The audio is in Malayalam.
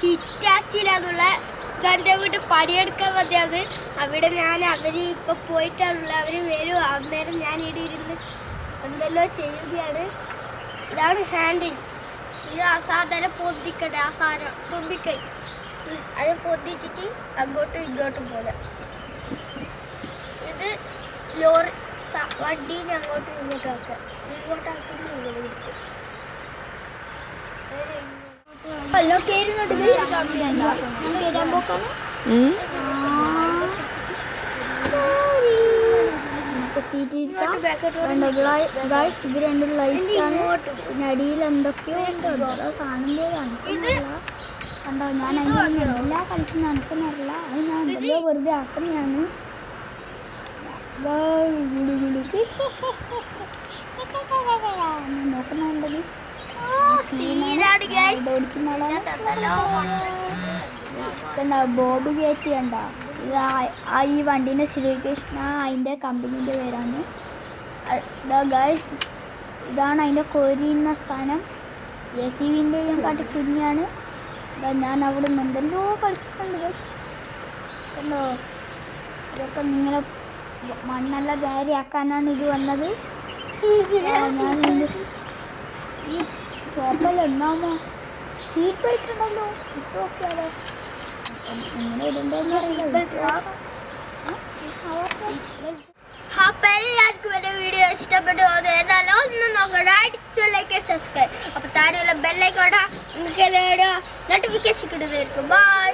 ഹിറ്റാച്ചിയിലാന്നുള്ള ഗണ്ട വീട്ട് പണിയെടുക്കാൻ മതിയത് അവിടെ ഞാൻ അവർ ഇപ്പൊ പോയിട്ടാണുള്ള അവർ വരും. അന്നേരം ഞാൻ ഇവിടെ ഇരുന്ന് എന്തെല്ലോ ചെയ്യുകയാണ്. ഇതാണ് ഹാൻഡിൽ ഇത് അസാധാരണ പൊന്തിക്കട്ടെ. അസാരം ഉം, അത് പൊന്തിച്ചിട്ട് അങ്ങോട്ടും ഇങ്ങോട്ടും പോലെ. ഇത് ലോറി വണ്ടീനെ അങ്ങോട്ടും ഇങ്ങോട്ടും ആക്കാം ഇങ്ങോട്ടാക്കുമ്പോൾ ഇങ്ങനെ ഇത് രണ്ടും ലൈറ്റ് ആണ്. പിന്നെ അടിയിൽ എന്തൊക്കെയോ സാധനം കണ്ടോ ഞാൻ അതിന് എല്ലാ കളിച്ചും എനിക്കൊന്നറിയില്ല അത് ഞാൻ എന്തെല്ലോ വെറുതെ ആക്കുന്നതാണ് നോക്കുന്നുണ്ടെങ്കിൽ കണ്ട ബോബ് കയറ്റി കണ്ട? ഇത് ഈ വണ്ടീന്റെ ശ്രീകൃഷ്ണ അതിന്റെ കമ്പനീന്റെ പേരാണ്. ഗൈസ് ഇതാണ് അതിന്റെ കോരിയുന്ന സ്ഥാനം എ സി വിന്റെയും കാട്ടി കുഞ്ഞാണ്. ഞാൻ അവിടെ നിന്ന് എന്തെല്ലോ കളിച്ചിട്ടുണ്ട് ഗൈസ് കണ്ടോ? ഇതൊക്കെ നിങ്ങളെ മണ്ണെല്ലാം ധാരിയാക്കാനാണ് ഇത് വന്നത്. ഞാൻ ചോപ്പല്ല എന്നാമോ സീറ്റ് ബെൽറ്റ് ഉണ്ടല്ലോ ഇപ്പൊ നോക്കിയാലോ എങ്ങനെ ഇടണ്ടെന്ന് അപ്പൊ എല്ലാവർക്കും എന്റെ വീഡിയോ ഇഷ്ടപ്പെട്ടു. അത് ഏതായാലും ഒന്ന് നോക്കണം. അടിച്ചു ലൈക്ക് സബ്സ്ക്രൈബ് അപ്പൊ താഴെയുള്ള ബെല്ലൈക്കോട്ടാ നിങ്ങൾക്ക് നോട്ടിഫിക്കേഷൻ കിട്ടുന്നതായിരിക്കും. ബൈ